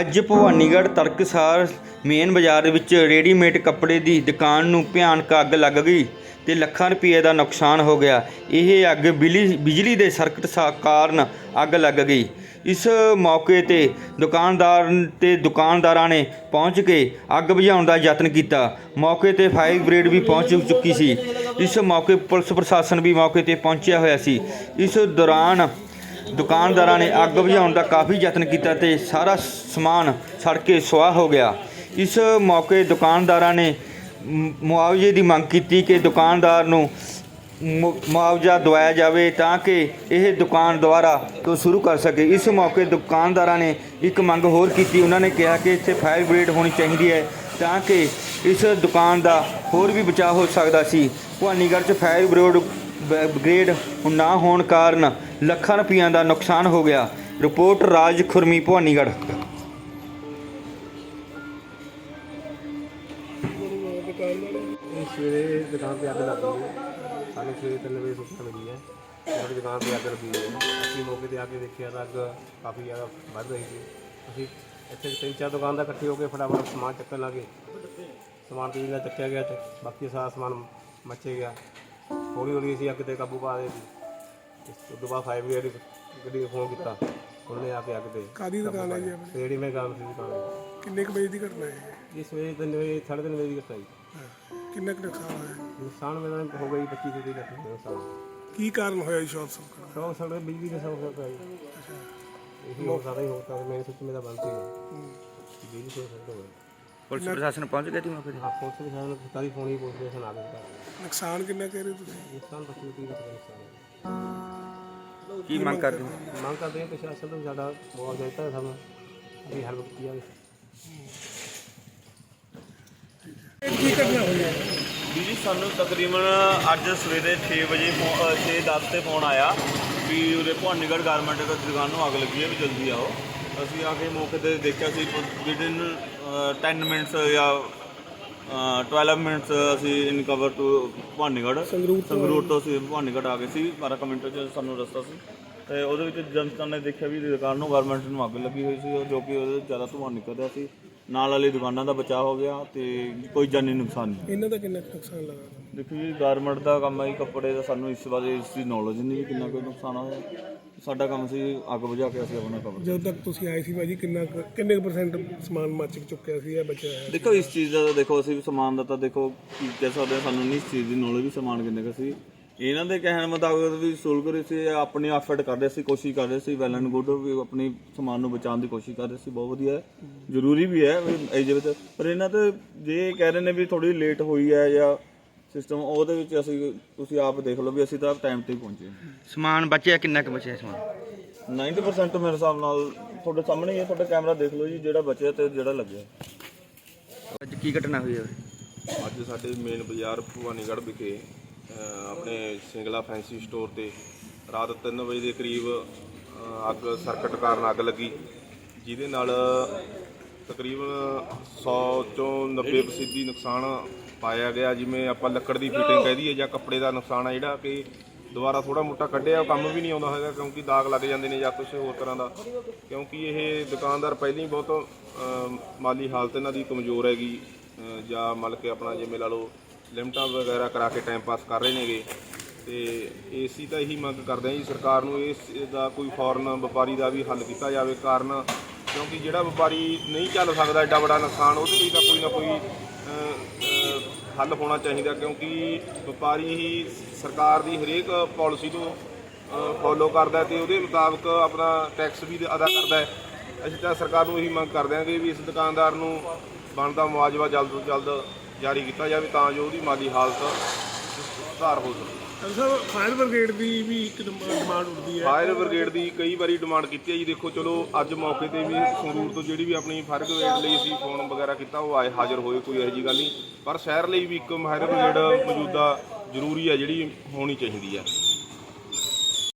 ਅੱਜ ਭਵਾਨੀਗੜ੍ਹ ਤੜਕਸਾਰ ਮੇਨ ਬਾਜ਼ਾਰ ਵਿੱਚ ਰੈਡੀਮੇਡ ਕੱਪੜੇ ਦੀ ਦੁਕਾਨ ਨੂੰ ਭਿਆਨਕ ਅੱਗ ਲੱਗ ਗਈ ਤੇ ਲੱਖਾਂ ਰੁਪਏ ਦਾ ਨੁਕਸਾਨ ਹੋ ਗਿਆ। ਇਹ ਅੱਗ ਬਿਜਲੀ ਬਿਜਲੀ ਦੇ ਸਰਕਟ ਸਾ- ਕਾਰਨ ਅੱਗ ਲੱਗ ਗਈ। ਇਸ ਮੌਕੇ ਤੇ ਦੁਕਾਨਦਾਰ ਤੇ ਦੁਕਾਨਦਾਰਾਂ ਨੇ ਪਹੁੰਚ ਕੇ ਅੱਗ ਬੁਝਾਉਣ ਦਾ ਯਤਨ ਕੀਤਾ। ਮੌਕੇ ਤੇ ਫਾਇਰ ਬ੍ਰਿਗੇਡ ਵੀ ਪਹੁੰਚ ਚੁੱਕੀ ਸੀ। ਇਸ ਮੌਕੇ ਪੁਲਿਸ ਪ੍ਰਸ਼ਾਸਨ ਵੀ ਮੌਕੇ ਤੇ ਪਹੁੰਚਿਆ ਹੋਇਆ ਸੀ। ਇਸ ਦੌਰਾਨ ਦੁਕਾਨਦਾਰਾਂ ਨੇ ਅੱਗ ਬੁਝਾਉਣ ਦਾ ਕਾਫੀ ਯਤਨ ਕੀਤਾ ਤੇ ਸਾਰਾ ਸਮਾਨ ਸੜ ਕੇ ਸੁਆਹ ਹੋ ਗਿਆ। ਇਸ ਮੌਕੇ ਦੁਕਾਨਦਾਰਾਂ ਨੇ ਮੁਆਵਜ਼ੇ ਦੀ ਮੰਗ ਕੀਤੀ ਕਿ ਦੁਕਾਨਦਾਰ ਨੂੰ ਮੁਆਵਜ਼ਾ ਦਵਾਇਆ ਜਾਵੇ ਤਾਂ ਕਿ ਇਹ ਦੁਕਾਨ ਦੁਬਾਰਾ ਤੋਂ ਸ਼ੁਰੂ ਕਰ ਸਕੇ। ਇਸ ਮੌਕੇ ਦੁਕਾਨਦਾਰਾਂ ਨੇ ਇੱਕ ਮੰਗ ਹੋਰ ਕੀਤੀ। ਉਹਨਾਂ ਨੇ ਕਿਹਾ ਕਿ ਇੱਥੇ ਫਾਇਰ ਬ੍ਰਿਗੇਡ ਹੋਣੀ ਚਾਹੀਦੀ ਹੈ ਤਾਂ ਕਿ ਇਸ ਦੁਕਾਨ ਦਾ ਹੋਰ ਵੀ ਬਚਾਅ ਹੋ ਸਕਦਾ ਸੀ। ਭਵਾਨੀਗੜ੍ਹ 'ਚ ਫਾਇਰ ਬ੍ਰਿਗੇਡ ਬ੍ਰਿਗੇਡ ਨਾ ਹੋਣ ਕਾਰਨ ਲੱਖਾਂ ਰੁਪਈਆਂ ਦਾ ਨੁਕਸਾਨ ਹੋ ਗਿਆ। ਰਿਪੋਰਟ ਰਾਜ ਖੁਰਮੀ, ਭਵਾਨੀਗੜ੍ਹ। ਇਹ ਸਵੇਰੇ ਦੁਕਾਨ ਤੇ ਅੱਗ ਲੱਗ ਗਈ ਹੈ। ਸਾਨੂੰ ਸਵੇਰੇ ਤਿੰਨ ਵਜੇ ਸੂਚਨਾ ਮਿਲੀ ਹੈ। ਸਾਡੀ ਦੁਕਾਨ ਤੇ ਅੱਗ ਲੱਗੀ ਹੋਈ ਹੈ, ਅਸੀਂ ਮੌਕੇ ਤੇ ਆ ਕੇ ਦੇਖਿਆ ਤਾਂ ਅੱਗ ਕਾਫੀ ਜ਼ਿਆਦਾ ਵੱਧ ਰਹੀ ਸੀ। ਅਸੀਂ ਇੱਥੇ ਤਿੰਨ ਚਾਰ ਦੁਕਾਨ ਦਾ ਇਕੱਠੇ ਹੋ ਕੇ ਫਟਾਫਟ ਸਮਾਨ ਚੱਕਣ ਲੱਗੇ। ਸਮਾਨ ਤੇਜ਼ੀ ਨਾਲ ਚੱਕਿਆ ਗਿਆ ਤੇ ਬਾਕੀ ਸਾਰਾ ਸਮਾਨ ਮੱਚੇ ਗਿਆ। ਹੌਲੀ ਹੌਲੀ ਅਸੀਂ ਅੱਗ ਤੇ ਕਾਬੂ ਪਾ ਲਏ ਸੀ। ਇਸ ਤੋਂ ਬਾਅਦ ਫਾਇਰ ਬ੍ਰਿਗੇਡ ਗੱਡੀ ਫੋਨ ਕੀਤਾ। ਉਹਨੇ ਆ ਕੇ ਅੱਗ ਤੇ ਕਾਦੀ ਦੁਕਾਨ ਹੈ ਜੀ ਆਪਣੀ? ਰੇਡੀ ਮੈਂ ਕੰਮ ਸੀ ਦੁਕਾਨ ਕਿੰਨੇ ਕੁ ਵਜੇ ਦੀ ਘਟਨਾ ਹੈ ਇਸ ਸਵੇਰੇ ਤਿੰਨ ਵਜੇ ਸਾਢੇ ਤਿੰਨ ਵਜੇ ਦੀ ਘਟਨਾ ਜੀ। ਹਾਂ। ਕਿੰਨਾ ਕੁ ਨੁਕਸਾਨ ਹੋਇਆ? ਨੁਕਸਾਨ ਮੇਰਾ ਹੋ ਗਈ 25 ਤੋਂ 30 ਲੱਖ ਦਾ ਨੁਕਸਾਨ। ਕੀ ਕਾਰਨ ਹੋਇਆ ਸ਼ਾਰਟ ਸਰਕਟ ਸ਼ੌਕ ਸਾਡੇ ਬਿਜਲੀ ਦੇ ਸ਼ੌਕ ਦਾ ਹੈ ਇਹ ਹੋ ਸਕਦਾ ਹੀ ਹੋ ਸਕਦਾ ਮੇਰੇ ਸੱਚ ਮੇਰਾ ਬੰਦ ਸੀ ਬਿਜਲੀ ਤੋਂ ਸਕਦਾ ਹੋਵੇ ਪੁਲਿਸ ਪ੍ਰਸ਼ਾਸਨ ਪਹੁੰਚ ਗਿਆ ਸੀ ਮੌਕੇ ਤੇ ਹਾਂ ਪੁਲਿਸ ਨੇ ਸਾਨੂੰ ਸਾਰੀ ਫੋਨੀ ਪੁਲਿਸ ਦੇ ਸੁਣਾ ਦਿੱਤਾ ਨੁਕਸਾਨ ਕਿੰਨਾ ਕਹਿ ਰਹੇ ਤੁਸੀਂ? ਨੁਕਸਾਨ ਤਾਂ ਕੋਈ ਦਾ ਨੁਕਸਾਨ ਕੀ ਮੰਗ ਕਰਦੇ ਹੋ? ਹੈ। ਮੰਗ ਕਰਦੇ ਹਾਂ ਪ੍ਰਸ਼ਾਸਨ ਤੋਂ ਸਾਡਾ ਮੁਆਵਜ਼ਾ ਦਿੱਤਾ ਸਾਨੂੰ ਅਸੀਂ ਹੈਲਪ ਕੀਤੀ ਜਾਵੇ ਕੀ ਹੈ? ਜੀ ਸਾਨੂੰ ਤਕਰੀਬਨ ਅੱਜ ਸਵੇਰੇ 6 ਵਜੇ 6:10 ਤੇ ਫੋਨ ਆਇਆ ਵੀ ਉਰੇ ਭਵਾਨੀਗੜ੍ਹ ਗਾਰਮੈਂਟ ਦੀ ਦੁਕਾਨ ਨੂੰ ਅੱਗ ਲੱਗੀ ਹੈ ਵੀ ਜਲਦੀ ਆਓ। ਅਸੀਂ ਆ ਕੇ ਮੌਕੇ ਤੇ ਦੇਖਿਆ ਸੀ ਵਿਦਿਨ 10 ਮਿੰਟਸ ਜਾਂ ਅ, 12 ਮਿੰਟਸ ਅਸੀਂ in cover to Bhawanigarh. Sangrur ਤੋਂ ਅਸੀਂ ਭਵਾਨੀਗੜ੍ਹ ਆ ਗਏ ਸੀ 12 ਕੁ ਮਿੰਟ ਚ ਸਾਨੂੰ ਰਸਤਾ ਸੀ। ਤੇ ਉਹਦੇ ਵਿੱਚ ਜਨਤਾ ਨੇ ਦੇਖਿਆ ਵੀ ਦੁਕਾਨ ਨੂੰ ਗਾਰਮੈਂਟ ਨੂੰ ਅੱਗ ਲੱਗੀ ਹੋਈ ਸੀ ਜੋ ਕਿ ਉਹਦੇ ਜ਼ਿਆਦਾ ਧੂੰਆਂ ਨਿਕਲ ਰਿਹਾ ਸੀ। ਨਾਲ ਵਾਲੀ ਦੁਕਾਨਾਂ ਦਾ ਬਚਾਅ ਹੋ ਗਿਆ ਤੇ ਕੋਈ ਜਾਨੀ ਨੁਕਸਾਨ ਨਹੀਂ। ਇਹਨਾਂ ਦਾ ਕਿੰਨਾ ਕੁ ਨੁਕਸਾਨ ਲੱਗਾ? ਦੇਖੋ ਜੀ ਗਾਰਮੈਂਟ ਦਾ ਕੰਮ ਹੈ ਜੀ ਕੱਪੜੇ ਦਾ ਸਾਨੂੰ ਇਸ ਬਾਰੇ ਇਸ ਦੀ ਨੌਲੇਜ ਨਹੀਂ ਵੀ ਕਿੰਨਾ ਕੋਈ ਨੁਕਸਾਨ ਹੋਇਆ। ਸਾਡਾ ਕੰਮ ਸੀ ਅੱਗ ਬੁਝਾ ਕੇ ਅਸੀਂ ਆਪਣਾ ਕਵਰ ਜਦੋਂ ਤੱਕ ਤੁਸੀਂ ਆਏ ਸੀ ਭਾਜੀ ਕਿੰਨਾ ਕੁ- ਕਿੰਨੇ ਕੁ ਪਰਸੈਂਟ ਸਮਾਨ ਮੱਚ ਚੁੱਕਿਆ ਸੀ ਜਾਂ ਬਚਿਆ ਹੋਇਆ ਦੇਖੋ ਇਸ ਚੀਜ਼ ਦਾ ਤਾਂ ਦੇਖੋ ਅਸੀਂ ਵੀ ਸਮਾਨ ਦਾ ਤਾਂ ਦੇਖੋ ਕੀ ਕਹਿ ਸਕਦੇ ਹਾਂ, ਸਾਨੂੰ ਨਹੀਂ ਇਸ ਚੀਜ਼ ਦੀ ਨੌਲੇਜ ਵੀ ਸਮਾਨ ਕਿੰਨੇ ਕੁ ਸੀ। ਇਹਨਾਂ ਦੇ ਕਹਿਣ ਮੁਤਾਬਕ ਵੀ ਸੋਲਵ ਕਰੇ ਸੀ ਆਪਣੀ ਐਫਰਟ ਕਰ ਰਹੇ ਸੀ ਕੋਸ਼ਿਸ਼ ਕਰ ਰਹੇ ਸੀ ਵੈਲ ਐਂਡ ਗੁੱਡ ਵੀ ਆਪਣੀ ਸਮਾਨ ਨੂੰ ਬਚਾਉਣ ਦੀ ਕੋਸ਼ਿਸ਼ ਕਰ ਰਹੇ ਸੀ ਬਹੁਤ ਵਧੀਆ ਹੈ। ਜ਼ਰੂਰੀ ਵੀ ਹੈ ਵੀ ਇਹ ਜਿਹੇ ਵਿੱਚ ਪਰ ਇਹਨਾਂ ਤੇ ਜੇ ਇਹ ਕਹਿ ਰਹੇ ਨੇ ਵੀ ਥੋੜੀ ਲੇਟ ਹੋਈ ਹੈ ਜਾਂ ਸਿਸਟਮ ਉਹਦੇ ਵਿੱਚ ਅਸੀਂ ਤੁਸੀਂ ਆਪ ਦੇਖ ਲਓ ਵੀ ਅਸੀਂ ਤਾਂ ਟਾਈਮ ਤੇ ਹੀ ਪਹੁੰਚੇ ਸਮਾਨ ਬਚਿਆ ਕਿੰਨਾ ਕੁ ਬਚਿਆ ਸਮਾਨ? 90% ਮੇਰੇ ਹਿਸਾਬ ਨਾਲ ਤੁਹਾਡੇ ਸਾਹਮਣੇ ਹੀ ਹੈ ਤੁਹਾਡਾ ਕੈਮਰਾ ਦੇਖ ਲਓ ਜੀ ਜਿਹੜਾ ਬਚਿਆ ਤੇ ਜਿਹੜਾ ਲੱਗਿਆ। ਅੱਜ ਕੀ ਘਟਨਾ ਹੋਈ ਹੈ? ਅੱਜ ਸਾਡੇ ਮੇਨ ਬਾਜ਼ਾਰ ਭਵਾਨੀਗੜ੍ਹ ਵਿਖੇ ਆਪਣੇ ਸਿੰਗਲਾ ਫੈਂਸੀ ਸਟੋਰ ਤੇ ਰਾਤ 3 ਵਜੇ ਦੇ ਕਰੀਬ ਅੱਗ ਸਰਕਟ ਕਾਰਨ ਅੱਗ ਲੱਗੀ। ਜਿਹਦੇ ਨਾਲ ਤਕਰੀਬਨ 100 ਚੋਂ 90% ਫੀਸਦੀ ਨੁਕਸਾਨ ਪਾਇਆ ਗਿਆ ਜਿਵੇਂ ਆਪਾਂ ਲੱਕੜ ਦੀ ਫਿਟਿੰਗ ਕਹਿ ਦਈਏ ਜਾਂ ਕੱਪੜੇ ਦਾ ਨੁਕਸਾਨ ਆ ਜਿਹੜਾ ਕਿ ਦੁਬਾਰਾ ਥੋੜਾ ਮੋਟਾ ਕੱਢਿਆ ਉਹ ਕੰਮ ਵੀ ਨਹੀਂ ਆਉਂਦਾ ਹੈਗਾ ਕਿਉਂਕਿ ਦਾਗ ਲੱਗ ਜਾਂਦੇ ਨੇ ਜਾਂ ਕੁਝ ਹੋਰ ਤਰ੍ਹਾਂ ਦਾ। ਕਿਉਂਕਿ ਇਹ ਦੁਕਾਨਦਾਰ ਪਹਿਲਾਂ ਹੀ ਬਹੁਤ ਅ, ਮਾਲੀ ਹਾਲਤ ਇਹਨਾਂ ਦੀ ਕਮਜ਼ੋਰ ਹੈਗੀ ਅ, ਜਾਂ ਮਤਲਬ ਕਿ ਆਪਣਾ ਜਿਵੇਂ ਲਾ ਲਓ ਲਿਮਟਾਂ ਵਗੈਰਾ ਕਰਾ ਕੇ ਟਾਈਮ ਪਾਸ ਕਰ ਰਹੇ ਨੇਗੇ। ਤੇ ਏਸੀ ਤਾਂ ਇਹੀ ਮੰਗ ਕਰਦੇ ਆ ਜੀ ਸਰਕਾਰ ਨੂੰ ਇਸ ਦਾ ਕੋਈ ਫੌਰਨ ਵਪਾਰੀ ਦਾ ਵੀ ਹੱਲ ਕੀਤਾ ਜਾਵੇ ਕਾਰਨ ਕਿਉਂਕਿ ਜਿਹੜਾ ਵਪਾਰੀ ਨਹੀਂ ਚੱਲ ਸਕਦਾ ਐਡਾ ਵੱਡਾ ਨੁਕਸਾਨ, ਉਹਦੇ ਲਈ ਤਾਂ ਕੋਈ ਨਾ ਕੋਈ ਹੱਲ ਹੋਣਾ ਚਾਹੀਦਾ ਕਿਉਂਕਿ ਵਪਾਰੀ ਹੀ ਸਰਕਾਰ ਦੀ ਹਰੇਕ ਪਾਲਿਸੀ ਨੂੰ ਫੋਲੋ ਕਰਦਾ ਹੈ ਤੇ ਉਹਦੇ ਮੁਤਾਬਕ ਆਪਣਾ ਟੈਕਸ ਵੀ ਅਦਾ ਕਰਦਾ ਅਸੀਂ ਤਾਂ ਸਰਕਾਰ ਨੂੰ ਇਹੀ ਮੰਗ ਕਰਦੇ ਹਾਂ ਕਿ ਵੀ ਇਸ ਦੁਕਾਨਦਾਰ ਨੂੰ ਬਣਦਾ ਮੁਆਵਜ਼ਾ ਜਲਦ ਤੋਂ ਜਲਦ ਜਾਰੀ ਕੀਤਾ ਜਾਵੇ ਤਾਂ ਜੋ ਉਹਦੀ ਮਾਲੀ ਹਾਲਤ ਸੁਧਾਰ ਹੋ ਸਕੇ। ਸਰ ਫਾਇਰ ਬ੍ਰਿਗੇਡ ਦੀ ਵੀ ਇੱਕ ਡਿਮਾਂਡ ਉੱਠਦੀ ਹੈ। ਫਾਇਰ ਬ੍ਰਿਗੇਡ ਦੀ ਕਈ ਵਾਰੀ ਡਿਮਾਂਡ ਕੀਤੀ ਹੈ ਜੀ। ਦੇਖੋ, ਚਲੋ, ਅੱਜ ਮੌਕੇ ਤੇ ਵੀ ਸੰਗਰੂਰ ਤੋਂ ਜਿਹੜੀ ਵੀ ਆਪਣੀ ਫਾਇਰ ਬ੍ਰਿਗੇਡ ਲਈ ਅਸੀਂ ਫੋਨ ਵਗੈਰਾ ਕੀਤਾ, ਉਹ ਆਏ, ਹਾਜ਼ਰ ਹੋਏ, ਕੋਈ ਇਹੋ ਜਿਹੀ ਗੱਲ ਨਹੀਂ। ਪਰ ਸ਼ਹਿਰ ਲਈ ਵੀ ਇੱਕ ਫਾਇਰ ਬ੍ਰਿਗੇਡ ਮੌਜੂਦਾ ਜ਼ਰੂਰੀ ਹੈ, ਜਿਹੜੀ ਹੋਣੀ ਚਾਹੀਦੀ ਹੈ।